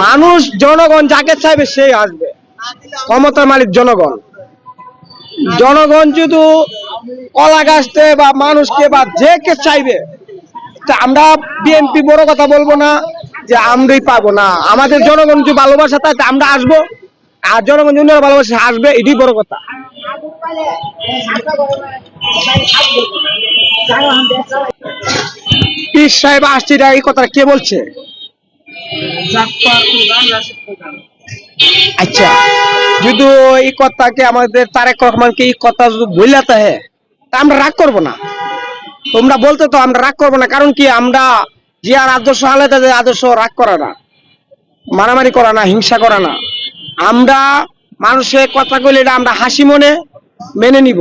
মানুষ, জনগণ যাকে চাইবে সেই আসবে। ক্ষমতার মালিক জনগণ। জনগণ যদি কলা গাছতে বা মানুষকে বা যে কে চাইবে আমরা বিএনপি বড় কথা বলব না যে আমরাই পাবো না। আমাদের জনগণ যে ভালোবাসা থাকে আমরা আসব। আর জনগণ জন্য ভালোবাসা আসবে, এটাই বড় কথা। পীর সাহেব আসছে এটা এই কথাটা কে বলছে? আচ্ছা যদি এই কথাকে আমাদের তারেক রহমানকে এই কথা যদি বইলাতে হয় তা আমরা রাগ করব না। তোমরা বলতে তো আমরা রাগ করব না, কারণ কি আমরা যে আর আদর্শ আলাদা, যে আদর্শ রাগ করা না, মারামারি করা না, হিংসা করা না। আমরা মানুষের কথা এটা আমরা হাসি মনে মেনে নিব।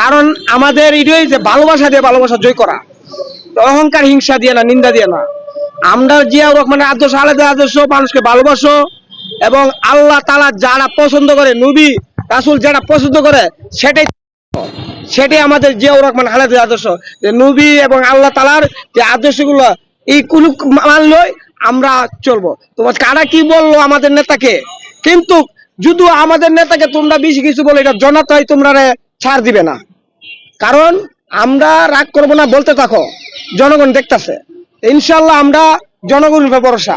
কারণ আমাদের এটাই যে ভালোবাসা দিয়ে ভালোবাসা জয় করা অহংকার, হিংসা দিয়ে না, নিন্দা দিয়ে না। আমরা জিয়া রহমানের আদর্শ আলাদা আদর্শ, মানুষকে ভালোবাসো এবং আল্লাহ তালা যারা পছন্দ করে, নবী, রাসুল যারা পছন্দ করে, সেটাই সেটাই আমাদের জিয়াউর রহমান আলাদা আদর্শ। যে নবী এবং আল্লাহ তালার যে আদর্শগুলো এই কোন মানলই আমরা চলবো। তোমার কারা কি বলল আমাদের নেতাকে? কিন্তু যদি আমাদের নেতাকে তোমরা বেশি কিছু বলে, এটা জনতাই তোমরা ছাড় দিবে না। কারণ আমরা রাগ করব না, বলতে থাকো। জনগণ দেখতেছে। ইনশাল্লাহ আমরা জনগণের উপর ভরসা।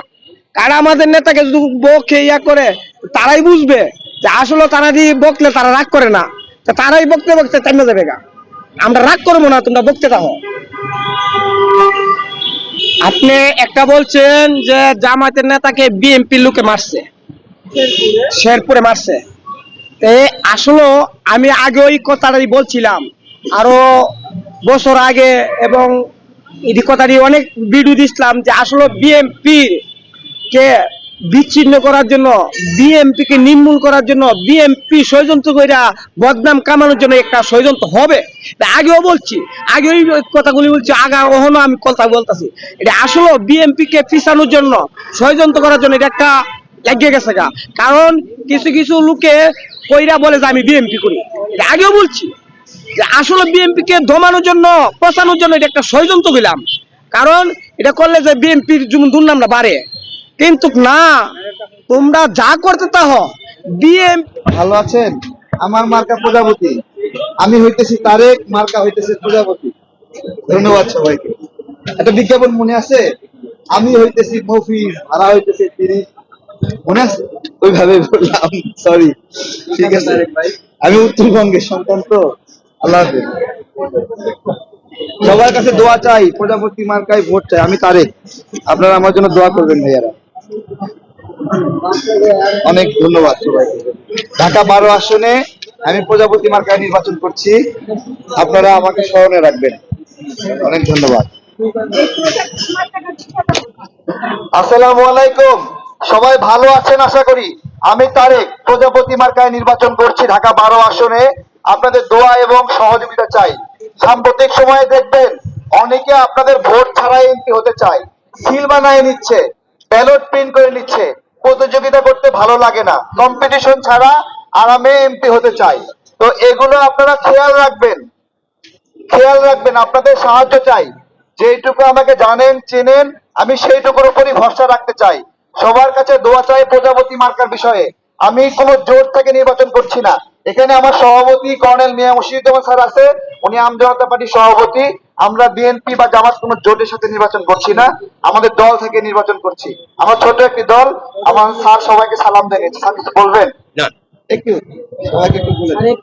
কারা আমাদের নেতাকে যদি বকে ইয়া করে, তারাই বুঝবে যে আসলে তারা দিয়ে বকলে তারা রাগ করে না। তারাই বকতে বকতে থেমে যাবে গা। আমরা রাগ করব না, তোমরা বকতে থাকো। আপনি একটা বলছেন যে জামাতের নেতাকে বিএনপি লোকে মারছে। শেরপুরে মারছে। তে আসলে আমি আগে ওই কথাটাই বলছিলাম। আরও বছর আগে এবং কথাটি অনেক ভিডিও দিছিলাম যে আসলে বিএমপি কে বিচ্ছিন্ন করার জন্য বিএমপি কে নির্মূল করার জন্য বিএমপি ষড়যন্ত্র কইরা বদনাম কামানোর জন্য একটা ষড়যন্ত্র হবে। আগেও বলছি, আগে ওই কথাগুলি বলছি, আগা ওহনো আমি কথা বলতেছি। এটা আসলে বিএমপি কে পিছানোর জন্য, ষড়যন্ত্র করার জন্য এটা একটা লাগিয়ে গেছে কারণ কিছু কিছু লোকে কইরা বলে যে আমি বিএমপি করি। এটা আগেও বলছি আসলে বিএনপি কে দমানোর জন্য পচানোর জন্য এটা একটা ষড়যন্ত্র দিলাম কারণ এটা করলে যে বিএনপির দুর্নামটা বাড়ে। কিন্তু না তোমরা যা করতে তা বিএনপি ভালো আছেন? আমার মার্কা প্রজাপতি। আমি হইতেছি তারেক মার্কা হইতেছে প্রজাপতি। ধন্যবাদ সবাইকে। একটা বিজ্ঞাপন মনে আছে? আমি হইতেছি মফিজ ভাড়া হইতেছে তিরিশ। মনে আছে? ওইভাবে বললাম সরি ঠিক আছে। আমি উত্তরবঙ্গের সন্তান তো। আল্লাহ সবার কাছে দোয়া চাই, প্রজাপতি মার্কায় ভোট চাই, আমি তারেক আপনারা আমার জন্য দোয়া করবেন, ভাইয়ারা। অনেক ধন্যবাদ সবাইকে। ঢাকা বারো আসনে আমি প্রজাপতি মার্কায় নির্বাচন করছি। আপনারা আমাকে স্মরণে রাখবেন। অনেক ধন্যবাদ। আসসালামু আলাইকুম। সবাই ভালো আছেন আশা করি? আমি তারেক, প্রজাপতি মার্কায় নির্বাচন করছি ঢাকা বারো আসনে। আপনাদের দোয়া এবং সহযোগিতা চাই। সাম্প্রতিক সময়ে দেখবেন, অনেকে আপনাদের ভোট ছাড়াই এমপি হতে চায়। সিল বানায় নিচ্ছে, ব্যালট প্রিন্ট করে নিচ্ছে। প্রতিযোগিতা করতে ভালো লাগে না। কম্পিটিশন ছাড়া আরামে এমপি হতে চাই তো এগুলো আপনারা খেয়াল রাখবেন। খেয়াল রাখবেন, আপনাদের সাহায্য চাই। যেইটুকু আমাকে জানেন, চেনেন, আমি সেইটুকুর উপরই ভরসা রাখতে চাই। সবার কাছে দোয়া চাই প্রজাপতি মার্কার বিষয়ে। আমি কোনো জোর থেকে নির্বাচন করছি না। এখানে আমার সভাপতি কর্নেল মিয়া মুশিদুজ্জামান স্যার আছে উনি আম জনতা পার্টির সভাপতি। আমরা বিএনপি বা জামাত কোন জোটের সাথে নির্বাচন করছি না আমাদের দল থেকে নির্বাচন করছি। আমার ছোট একটি দল আমার স্যার সবাইকে সালাম দেখেছি স্যার কিছু বলবেন? একটু সবাইকে একটু বলে দিন।